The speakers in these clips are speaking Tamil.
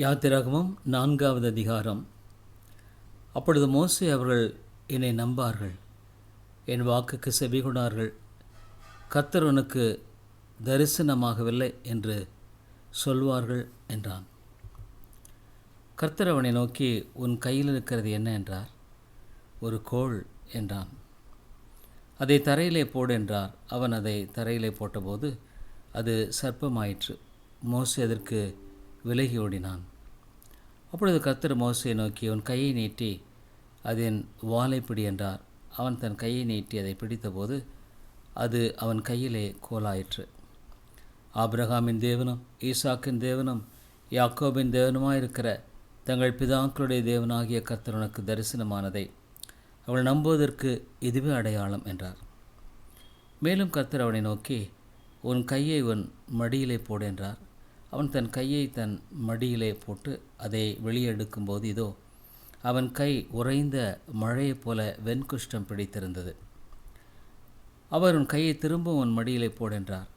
யாத்திராகமும் நான்காவது அதிகாரம். அப்பொழுது மோசே அவர்கள் என்னை நம்பார்கள். என் வாக்குக்கு செவிகொண்டார்கள். கர்த்தர் உனக்கு தரிசனமாகவில்லை என்று சொல்வார்கள் என்றான். கர்த்தர் அவனை நோக்கி உன் கையில் இருக்கிறது என்ன? என்றார். ஒரு கோள் என்றான். அதை தரையிலே போடு என்றார். அவன் அதை தரையிலே போட்டபோது அது சர்ப்பமாயிற்று. மோசே அதற்கு விலகி ஓடினான். அப்பொழுது கர்த்தர் மோசையை நோக்கி உன் கையை நீட்டி அதன் வாலை பிடி என்றார். அவன் தன் கையை நீட்டி அதை பிடித்தபோது அது அவன் கையிலே கோலாயிற்று. ஆப்ரஹாமின் தேவனும் ஈசாக்கின் தேவனும் யாக்கோபின் தேவனுமாயிருக்கிற தங்கள் பிதாக்களுடைய தேவனாகிய கர்த்தர் உனக்கு தரிசனமானதை அவள் நம்புவதற்கு இதுவே அடையாளம் என்றார். மேலும் கர்த்தர் அவனை நோக்கி உன் கையை உன் மடியிலே போடு என்றார். அவன் தன் கையை தன் மடியிலே போட்டு அதை வெளியே எடுக்கும்போது இதோ அவன் கை உறைந்த மழையைப் போல வெண்குஷ்டம் பிடித்திருந்தது. அவர் உன் கையை திரும்ப உன் மடியிலே போடென்றார்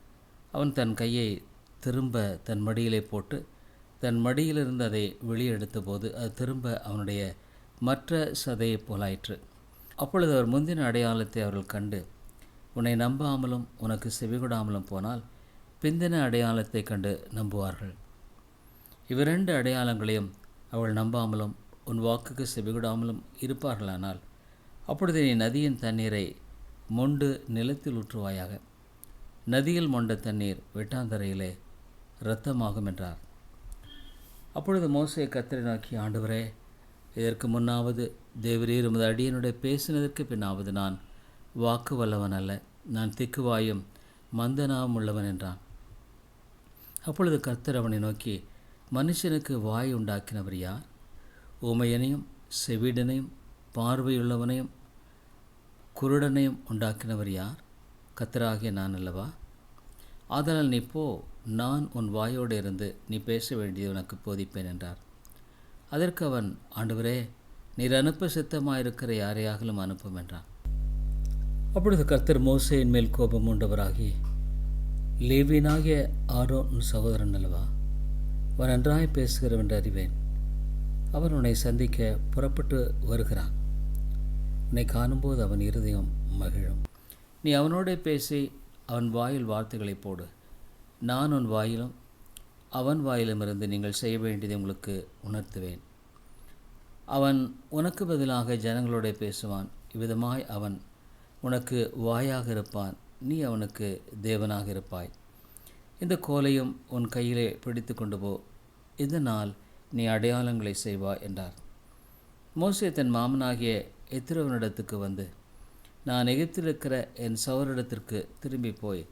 அவன் தன் கையை திரும்ப தன் மடியிலே போட்டு தன் மடியிலிருந்து அதை வெளியே எடுத்தபோது அது திரும்ப அவனுடைய மற்ற சதையைப் போலாயிற்று. அப்பொழுது அவர் முந்தின அடையாளத்தை அவர்கள் கண்டு உன்னை நம்பாமலும் உனக்கு செவிகொடாமலும் போனால் பிந்தின அடையாளத்தை கண்டு நம்புவார்கள். இவ்விரண்டு அடையாளங்களையும் அவள் நம்பாமலும் உன் வாக்குக்கு செவிகொடாமலும் இருப்பார்களானால் அப்பொழுது நீ நதியின் தண்ணீரை மொண்டு நிலத்தில் ஊற்றுவாயாக. நதியில் மொண்ட தண்ணீர் வெட்டாந்தரையிலே இரத்தமாகும் என்றார். அப்பொழுது மோசையை கத்திரை நோக்கி ஆண்டவரே இதற்கு முன்னாவது தேவரீர் உமது அடியனுடைய பேசினதற்கு பின்னாவது நான் வாக்கு வல்லவன் அல்ல. நான் திக்குவாயும் மந்தனாவும் உள்ளவன் என்றான். அப்பொழுது கர்த்தர் அவனை நோக்கி மனுஷனுக்கு வாய் உண்டாக்கினவர் யார்? ஊமையனையும் செவிடனையும் பார்வையுள்ளவனையும் குருடனையும் உண்டாக்கினவர் யார்? கத்தராகிய நான் அல்லவா? ஆதலால் நீ போ நான் உன் வாயோடு இருந்து நீ பேச வேண்டியது உனக்கு போதிப்பேன் என்றார். அதற்கு அவன் ஆண்டவரே நீர் அனுப்ப சித்தமாயிருக்கிற யாரையாகலும் அனுப்பும் என்றான். அப்பொழுது கர்த்தர் மோசையின் மேல் கோபம் உண்டவராகி லேவியனாகிய ஆரோன் சகோதரன் அல்லவா? அவன் நன்றாய் பேசுகிறவன் என்று அறிவேன். அவன் உன்னை சந்திக்க புறப்பட்டு வருகிறான். உன்னை காணும்போது அவன் இருதயம் மகிழும். நீ அவனோட பேசி அவன் வாயில் வார்த்தைகளை போடு. நான் உன் வாயிலும் அவன் வாயிலுமிருந்து நீங்கள் செய்ய வேண்டியதை உங்களுக்கு உணர்த்துவேன். அவன் உனக்கு பதிலாக ஜனங்களோட பேசுவான். இவ்விதமாய் அவன் உனக்கு வாயாக இருப்பான். நீ அவனுக்கு தேவனாக இருப்பாய். இந்த கோலையும் உன் கையிலே பிடித்து கொண்டு போ. இதனால் நீ அடையாளங்களை செய்வாய் என்றார். மோசே தன் மாமனாகிய எத்திரவனிடத்துக்கு வந்து நான் எகிப்திலிருக்கிற என் சவரிடத்திற்கு திரும்பி போய்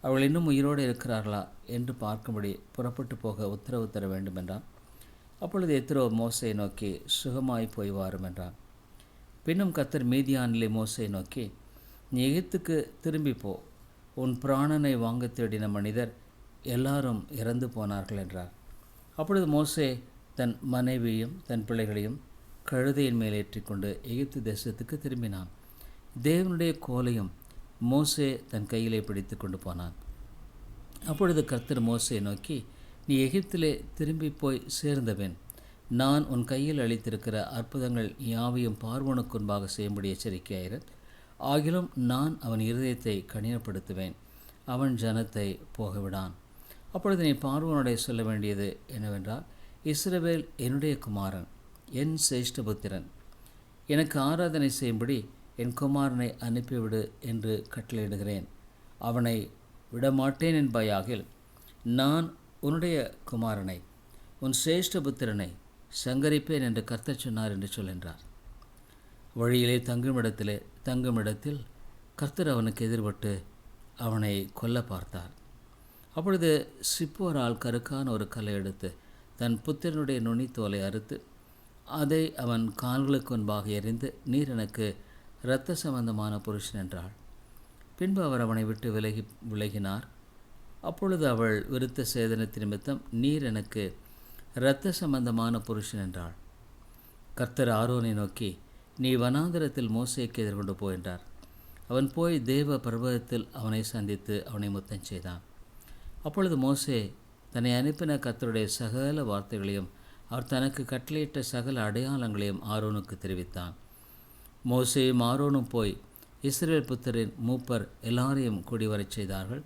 அவள் இன்னும் உயிரோடு இருக்கிறார்களா என்று பார்க்கும்படி புறப்பட்டு போக உத்தரவு தர வேண்டும் என்றான். அப்பொழுது எத்திரோ மோசையை நோக்கி சுகமாய் போய் வாரும் என்றான். பின்னும் கத்தர் மீதியானிலே மோசையை நோக்கி நீ எகிப்துக்கு திரும்பி போ. உன் பிராணனை வாங்க தேடின மனிதர் எல்லாரும் இறந்து போனார்கள் என்றார். அப்பொழுது மோசே தன் மனைவியும் தன் பிள்ளைகளையும் கழுதையின் மேலேற்றி ஏற்றிக்கொண்டு எகிப்து தேசத்துக்கு திரும்பினான். தேவனுடைய கோலையும் மோசே தன் கையிலே பிடித்து கொண்டு போனான். அப்பொழுது கர்த்தர் மோசையை நோக்கி நீ எகிப்திலே திரும்பி போய் சேர்ந்தவன். நான் உன் கையில் அளித்திருக்கிற அற்புதங்கள் யாவையும் பார்வனுக்கு முன்பாக செய்யும்படி எச்சரிக்கையாயிரன் ஆகிலும் நான் அவன் இருதயத்தை கடினப்படுத்துவேன் அவன் ஜனத்தை போகவிடான். அப்பொழுது நீ பார்வனுடைய சொல்ல வேண்டியது என்னவென்றால் இஸ்ரவேல் என்னுடைய குமாரன் என் சேஷ்டபுத்திரன் எனக்கு ஆராதனை செய்யும்படி என் குமாரனை அனுப்பிவிடு என்று கட்டளையிடுகிறேன். அவனை விடமாட்டேன் என்பாயாகில் நான் உன்னுடைய குமாரனை உன் சேஷ்டபுத்திரனை சங்கரிப்பேன் என்று கர்த்தர் சொன்னார் என்று சொல்கின்றார் வழியிலே தங்குமிடத்திலே தங்குமிடத்தில் கர்த்தர் அவனுக்கு எதிர்பட்டு அவனை கொல்ல பார்த்தார். அப்பொழுது சிப்போரால் கருக்கான ஒரு கலை எடுத்து தன் புத்திரனுடைய நுனித்தோலை அறுத்து அதை அவன் கால்களுக்கு முன்பாக எறிந்து நீர் எனக்கு இரத்த சம்பந்தமான புருஷன் என்றாள். பின்பு அவர் அவனை விட்டு விலகி விலகினார். அப்பொழுது அவள் விருத்த சேதனத்தின் நிமித்தம் நீர் எனக்கு இரத்த சம்பந்தமான புருஷன் என்றாள். கர்த்தர் ஆரோனை நோக்கி நீ வனாந்திரத்தில் மோசைக்கு எதிர்கொண்டு போ என்றார். அவன் போய் தேவ பர்வதத்தில் அவனை சந்தித்து அவனை முத்தம் செய்தான். அப்பொழுது மோசே தன்னை அனுப்பின கர்த்தருடைய சகல வார்த்தைகளையும் அவர் தனக்கு கட்டளையிட்ட சகல அடையாளங்களையும் ஆரோனுக்கு தெரிவித்தான். மோசையும் ஆரோனும் போய் இஸ்ரேல் புத்தரின் மூப்பர் எல்லாரையும் கூடி வரச் செய்தார்கள்.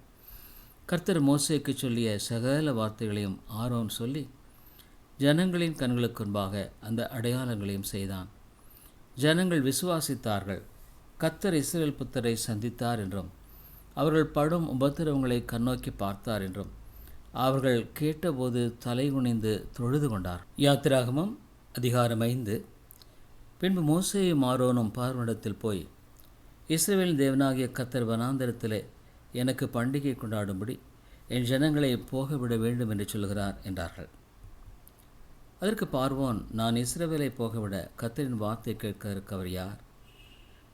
கர்த்தர் மோசைக்கு சொல்லிய சகல வார்த்தைகளையும் ஆரோன் சொல்லி ஜனங்களின் கண்களுக்கு முன்பாக அந்த அடையாளங்களையும் செய்தான். ஜனங்கள் விசுவாசித்தார்கள். கத்தர் இஸ்ரேல் புத்தரை சந்தித்தார் என்றும் அவர்கள் படும் உபத்திரவங்களை கண்ணோக்கி பார்த்தார் என்றும் அவர்கள் கேட்டபோது தலை குனிந்து தொழுது கொண்டார். யாத்திராகமம் அதிகாரம் ஐந்து. பின்பு மோசையும் ஆரோனும் பார்வனிடத்தில் போய் இஸ்ரேல் தேவனாகிய கத்தர் வனாந்தரத்திலே எனக்கு பண்டிகை கொண்டாடும்படி என் ஜனங்களை போகவிட வேண்டும் என்று சொல்கிறார் என்றார்கள். அதற்கு பார்வோன் நான் இஸ்ரவேலை போகவிட கத்தரின் வார்த்தை கேட்க இருக்கவர் யார்?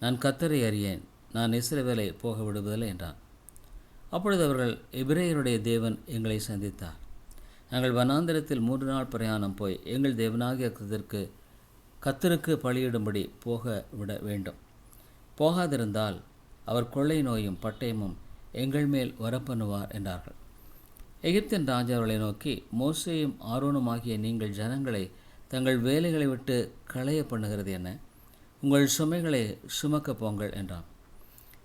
நான் கத்தரை அறியேன் நான் இஸ்ரவேலை போக விடுவதில்லை என்றான். அப்பொழுது அவர்கள் எபிரேயருடைய தேவன் எங்களை சந்தித்தார். நாங்கள் வனாந்திரத்தில் மூன்று நாள் பிரயாணம் போய் எங்கள் தேவனாகிய கத்தருக்கு கத்தருக்கு பலியிடும்படி போக விட வேண்டும். போகாதிருந்தால் அவர் கொள்ளை நோயும் பட்டயமும் எங்கள் மேல் வரப்பண்ணுவார் என்றார்கள். எகிப்தின் ராஜா அவர்களை நோக்கி மோசேயும் ஆரோனுமாகிய நீங்கள் ஜனங்களை தங்கள் வேலைகளை விட்டு களைய பண்ணுகிறது என்ன? உங்கள் சுமைகளை சுமக்க போங்கள் என்றான்.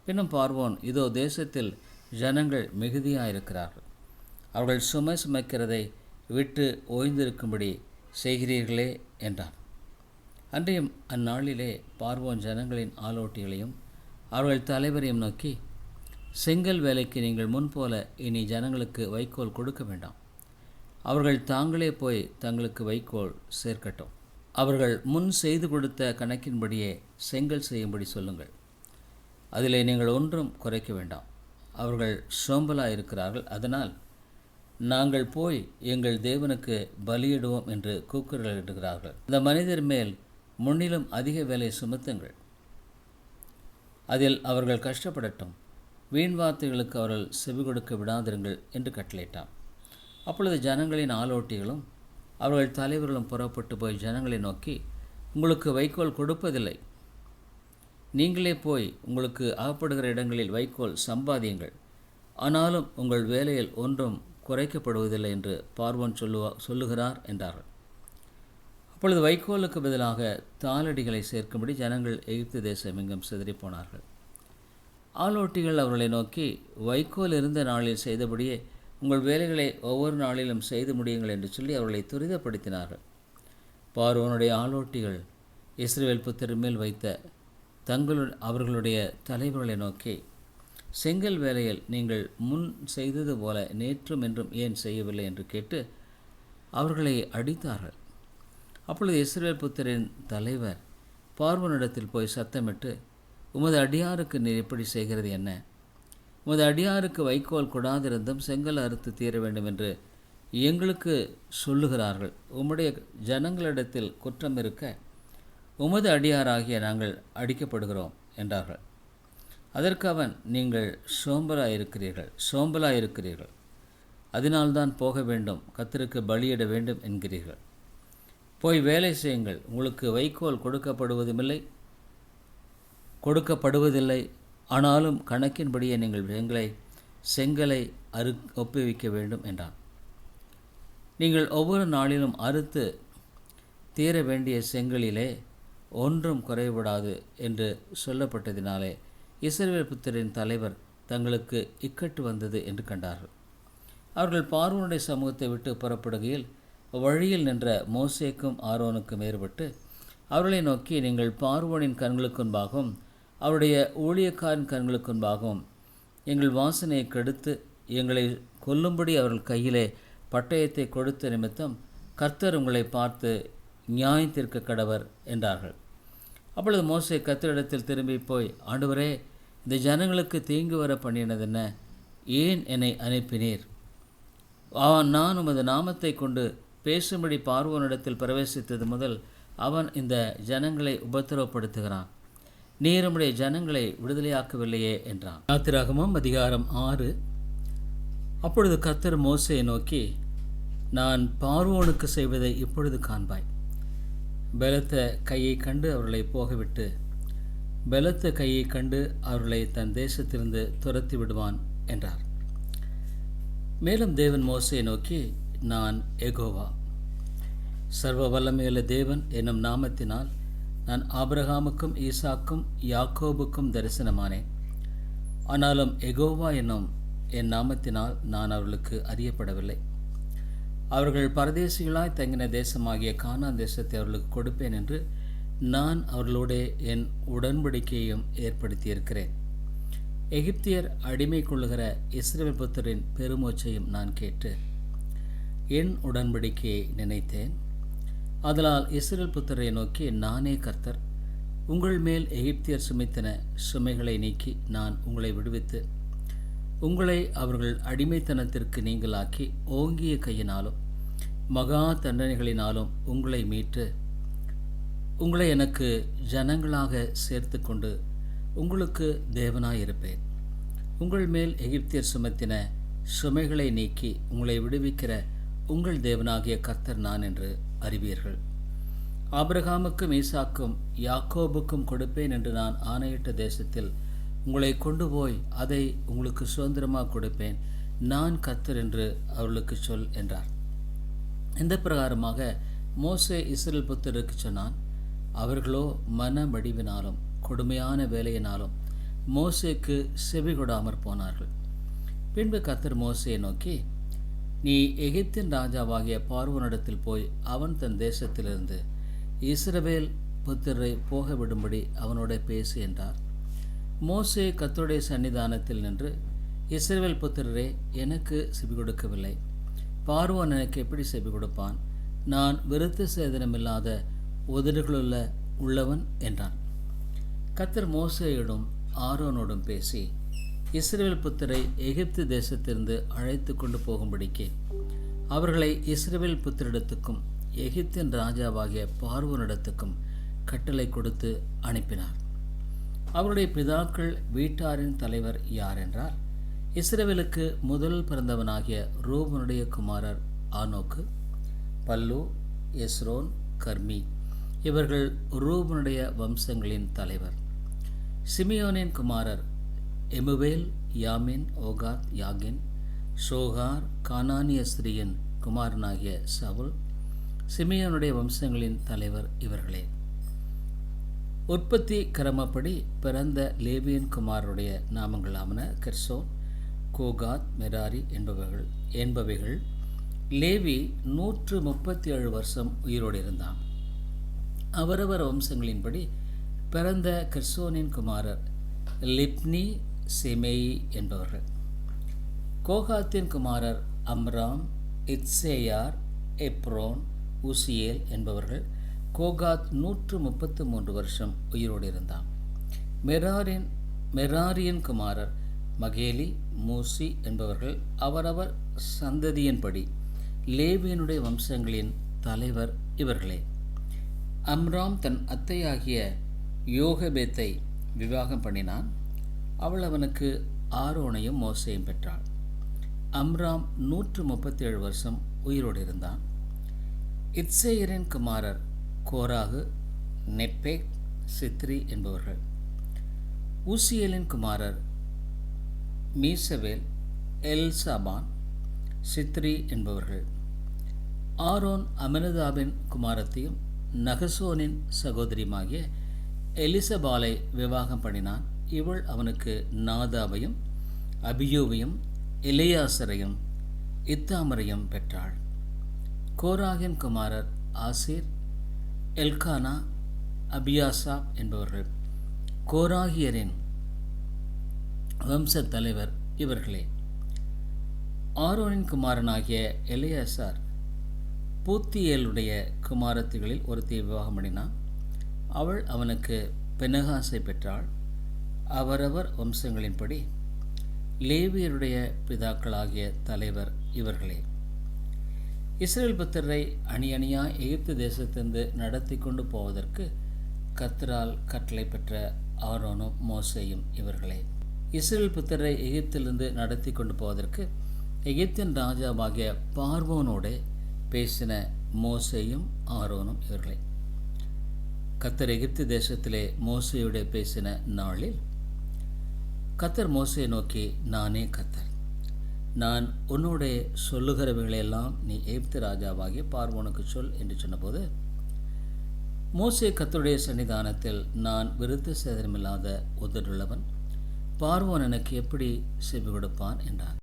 பின்னும் பார்வோன் இதோ தேசத்தில் ஜனங்கள் மிகுதியாயிருக்கிறார்கள். அவர்கள் சுமை சுமைக்கிறதை விட்டு ஓய்ந்திருக்கும்படி செய்கிறீர்களே என்றார் அன்றையும் அந்நாளிலே பார்வோன் ஜனங்களின் ஆலோட்டிகளையும் அவர்கள் தலைவரையும் நோக்கி செங்கல் வேலைக்கு நீங்கள் முன்போல இனி ஜனங்களுக்கு வைக்கோல் கொடுக்க வேண்டாம். அவர்கள் தாங்களே போய் தங்களுக்கு வைக்கோல் சேர்க்கட்டும். அவர்கள் முன் செய்து கொடுத்த கணக்கின்படியே செங்கல் செய்யும்படி சொல்லுங்கள். அதிலே நீங்கள் ஒன்றும் குறைக்க வேண்டாம். அவர்கள் சோம்பலாக இருக்கிறார்கள் அதனால் நாங்கள் போய் எங்கள் தேவனுக்கு பலியிடுவோம் என்று கூக்குரலிடுகிறார்கள் இந்த மனிதர் மேல் முன்னிலும் அதிக வேலை சுமத்துங்கள். அதில் அவர்கள் கஷ்டப்படட்டும். வீண் வார்த்தைகளுக்கு அவர்கள் செவி கொடுக்க விடாதிருங்கள் என்று கட்டளையிட்டான். அப்பொழுது ஜனங்களின் ஆலோட்டிகளும் அவர்கள் தலைவர்களும் புறப்பட்டு போய் ஜனங்களை நோக்கி உங்களுக்கு வைக்கோல் கொடுப்பதில்லை. நீங்களே போய் உங்களுக்கு அகப்படுகிற இடங்களில் வைக்கோல் சம்பாதியுங்கள். ஆனாலும் உங்கள் வேலையில் ஒன்றும் குறைக்கப்படுவதில்லை என்று பார்வோன் சொல்லுவா சொல்லுகிறார் என்றார்கள். அப்பொழுது வைக்கோலுக்கு பதிலாக தாளடிகளை சேர்க்கும்படி ஜனங்கள் எகிப்து தேசம் எங்கும் சிதறிப் போனார்கள். ஆலோட்டிகள் அவர்களை நோக்கி வைக்கோல் இருந்த நாளில் செய்தபடியே உங்கள் வேலைகளை ஒவ்வொரு நாளிலும் செய்து முடியுங்கள் என்று சொல்லி அவர்களை துரிதப்படுத்தினார்கள். பார்வோனுடைய ஆலோட்டிகள் இஸ்ரேல் புத்தர் மேல் வைத்த தங்களுடைய அவர்களுடைய தலைவர்களை நோக்கி செங்கல் வேலையில் நீங்கள் முன் செய்தது போல நேற்றும் என்றும் ஏன் செய்யவில்லை? என்று கேட்டு அவர்களை அடித்தார்கள். அப்பொழுது இஸ்ரேல் புத்தரின் தலைவர் பார்வனிடத்தில் போய் சத்தமிட்டு உமது அடியாருக்கு நீர் எப்படி செய்கிறது என்ன? உமது அடியாருக்கு வைக்கோல் கொடாதிருந்தும் செங்கல் அறுத்து தீர வேண்டும் என்று எங்களுக்கு சொல்லுகிறார்கள். உம்முடைய ஜனங்களிடத்தில் குற்றம் இருக்க உமது அடியாராகிய நாங்கள் அடிக்கப்படுகிறோம் என்றார்கள். அதற்கு அவன் நீங்கள் சோம்பலாக இருக்கிறீர்கள் சோம்பலாக இருக்கிறீர்கள் அதனால்தான் போக வேண்டும் கத்தருக்கு பலியிட வேண்டும் என்கிறீர்கள். போய் வேலை செய்யுங்கள் உங்களுக்கு வைக்கோல் கொடுக்கப்படுவதுமில்லை. கொடுக்கப்படுவதில்லை. ஆனாலும் கணக்கின்படியே நீங்கள் எங்களை செங்கலை அறு ஒப்புவிக்க வேண்டும் என்றான். நீங்கள் ஒவ்வொரு நாளிலும் அறுத்து தீர வேண்டிய செங்கலிலே ஒன்றும் குறைபடாது என்று சொல்லப்பட்டதினாலே இஸ்ரவேல் புத்தரின் தலைவர் தங்களுக்கு இக்கட்டு வந்தது என்று கண்டார்கள். அவர்கள் பார்வனுடைய சமூகத்தை விட்டு புறப்படுகையில் வழியில் நின்ற மோசேக்கும் ஆரோனுக்கும் ஏற்பட்டு அவர்களை நோக்கி நீங்கள் பார்வோனின் கண்களுக்கு முன்பாகவும் அவருடைய ஊழியக்காரன் கண்களுக்கு முன்பாகவும் எங்கள் வாசனையை கெடுத்து எங்களை கொல்லும்படி அவர்கள் கையிலே பட்டயத்தை கொடுத்த நிமித்தம் கர்த்தர் உங்களை பார்த்து நியாயத்திற்கு கடவர் என்றார்கள். அப்பொழுது மோசை கத்தரிடத்தில் திரும்பி போய் ஆண்டவரே இந்த ஜனங்களுக்கு தீங்கு வர பண்ணினதென்ன ஏன் என்னை அனுப்பினீர்? அவன் நான் உமது நாமத்தை கொண்டு பேசும்படி பார்வோனிடத்தில் பிரவேசித்தது முதல் அவன் இந்த ஜனங்களை உபத்திரவப்படுத்துகிறான். நீர் ஜனங்களை விடுதலையாக்கவில்லையே என்றான். யாத்திராகமம் அதிகாரம் ஆறு. அப்பொழுது கத்தர் மோசையை நோக்கி நான் பார்வோனுக்கு செய்வதை இப்பொழுது காண்பாய். பலத்த கையை கண்டு அவர்களை போகவிட்டு பலத்த கையை கண்டு அவர்களை தன் தேசத்திலிருந்து துரத்தி விடுவான் என்றார். மேலும் தேவன் மோசையை நோக்கி நான் எகோவா சர்வ வல்லமையுள்ள தேவன் என்னும் நாமத்தினால் நான் ஆபிரகாமுக்கும் ஈசாக்கும் யாக்கோபுக்கும் தரிசனமானேன் ஆனாலும் எகோவா என்னும் என் நாமத்தினால் நான் அவர்களுக்கு அறியப்படவில்லை. அவர்கள் பரதேசிகளாய் தங்கின தேசமாகிய கானா தேசத்தை அவர்களுக்கு கொடுப்பேன் என்று நான் அவர்களோட என் உடன்படிக்கையையும் ஏற்படுத்தியிருக்கிறேன். எகிப்தியர் அடிமை கொள்ளுகிற இஸ்ரேல் புத்தரின் பெருமூச்சையும் நான் கேட்டு என் உடன்படிக்கையை நினைத்தேன். அதனால் இஸ்ரேல் புத்தரை நோக்கி நானே கர்த்தர். உங்கள் மேல் எகிப்தியர் சுமைத்தன சுமைகளை நீக்கி நான் உங்களை விடுவித்து உங்களை அவர்கள் அடிமைத்தனத்திற்கு நீங்களாக்கி ஓங்கிய கையினாலும் மகா தண்டனைகளினாலும் உங்களை மீட்டு உங்களை எனக்கு ஜனங்களாக சேர்த்து கொண்டு உங்களுக்கு தேவனாயிருப்பேன். உங்கள் மேல் எகிப்தியர் சுமத்தின சுமைகளை நீக்கி உங்களை விடுவிக்கிற உங்கள் தேவனாகிய கர்த்தர் நான் என்று அறிவீர்கள். ஆபிரகாமுக்கும் ஈசாக்கும் யாக்கோபுக்கும் கொடுப்பேன் என்று நான் ஆணையிட்ட தேசத்தில் உங்களை கொண்டு போய் அதை உங்களுக்கு சுதந்திரமாக கொடுப்பேன். நான் கர்த்தர் என்று அவர்களுக்கு சொல் என்றார். இந்த பிரகாரமாக மோசே இஸ்ரேல் புத்தருக்கு சொன்னான் அவர்களோ மன வடிவினாலும் கொடுமையான வேலையினாலும் மோசேக்கு செவி கொடாமற் போனார்கள். பின்பு கத்தர் மோசையை நோக்கி நீ எகிப்தின் ராஜாவாகிய பார்வனிடத்தில் போய் அவன் தன் தேசத்திலிருந்து இஸ்ரவேல் புத்திரை போக விடும்படி அவனோட பேசு என்றார். மோசே கத்தருடைய சன்னிதானத்தில் நின்று இஸ்ரவேல் புத்திரரே எனக்கு செவி கொடுக்கவில்லை. பார்வன் எனக்கு எப்படி செவி கொடுப்பான்? நான் விருத்த சேதனமில்லாத உதடுகளுள்ள உள்ளவன் என்றான். கத்தர் மோசையிடம் ஆரோனோடும் பேசி இஸ்ரேல் புத்தரை எகிப்து தேசத்திலிருந்து அழைத்து கொண்டு போகும்படிக்கு அவர்களை இஸ்ரேல் புத்திரிடத்துக்கும் எகிப்தின் ராஜாவாகிய பார்வனிடத்துக்கும் கட்டளை கொடுத்து அனுப்பினார். அவருடைய பிதாக்கள் வீட்டாரின் தலைவர் யார் என்றால் இஸ்ரேவேலுக்கு முதல் பிறந்தவனாகிய ரூபனுடைய குமாரர் ஆனோக்கு பல்லு எஸ்ரோன் கர்மி இவர்கள் ரூபனுடைய வம்சங்களின் தலைவர். சிமியோனின் குமாரர் எமுவேல் யாமின் ஓகாத் யாகின் சோகார் கானானிய ஸ்ரீயன் குமாரனாகிய சவுல் சிமியனுடைய வம்சங்களின் தலைவர் இவர்களே. உற்பத்தி கிரமப்படி பிறந்த லேவியன் குமாருடைய நாமங்களாமன கெர்சோன் கோகாத் மெராரி என்பவர்கள் என்பவைகள் லேவி நூற்று முப்பத்தி ஏழு வருஷம் உயிரோடு இருந்தான். அவரவர் வம்சங்களின்படி பிறந்த கிறிஸ்தோனின் குமாரர் லிப்னி செமேயி என்பவர்கள் கோகாத்தின் குமாரர் அம்ராம் இட்சேயார் எப்ரோன் உசியேல் என்பவர்கள் கோகாத் நூற்று முப்பத்து மூன்று வருஷம் உயிரோடு இருந்தான் மெராரின் மெராரியன் குமாரர் மகேலி மூசி என்பவர்கள் அவரவர் சந்ததியின்படி லேவியனுடைய வம்சங்களின் தலைவர் இவர்களே. அம்ராம் தன் அத்தையாகிய யோகபேத்தை விவாகம் பண்ணினான். அவள் அவனுக்கு ஆரோனையும் மோசையும் பெற்றாள். அம்ராம் நூற்று முப்பத்தி ஏழு வருஷம் உயிரோடு இருந்தான். இட்சேயரின் குமாரர் கோராகு நெப்பேக் சித்ரி என்பவர்கள். ஊசியலின் குமாரர் மீசவேல் எல்சாபான் சித்ரி என்பவர்கள். ஆரோன் அமினதாபின் குமாரத்தையும் நகசோனின் சகோதரியுமாகிய எலிசபாலை விவாகம் பண்ணினான். இவள் அவனுக்கு நாதாவையும் அபியோவையும் இளையாசரையும் இத்தாமரையும் பெற்றாள். கோராகின் குமாரர் ஆசிர் எல்கானா அபியாசா என்பவர்கள். கோராகியரின் வம்சத் தலைவர் இவர்களே. ஆரோனின் குமாரனாகிய எலியாசார் பூத்தியலுடைய குமாரத்திகளில் ஒருத்தியை விவாகம் பண்ணினான். அவள் அவனுக்கு பெனகாசை பெற்றாள். அவரவர் வம்சங்களின்படி லேவியருடைய பிதாக்களாகிய தலைவர் இவர்களே. இஸ்ரேல் பத்திரரை அணி எகிப்து தேசத்திலிருந்து நடத்தி கொண்டு போவதற்கு கத்ரால் கட்டளை பெற்ற ஆரோனும் மோசையும் இவர்களே. இஸ்ரேல் புத்தரை எகிப்திலிருந்து நடத்தி கொண்டு போவதற்கு எகிப்தின் ராஜாவாகிய பார்வோனோடு பேசின மோசையும் ஆரோனும் இவர்களே. கத்தர் எகிப்து தேசத்திலே மோசையோட பேசின நாளில் கத்தர் மோசையை நோக்கி நானே கத்தர் நான் உன்னோட சொல்லுகிறவைகளையெல்லாம் நீ எகிப்து ராஜாவாகிய பார்வோனுக்கு சொல் என்று சொன்னபோது மோசே கத்தருடைய சன்னிதானத்தில் நான் விருத்த சேதனமில்லாத உதடுள்ளவன் பார்வோன் எனக்கு எப்படி செவி கொடுப்பான் என்றான்.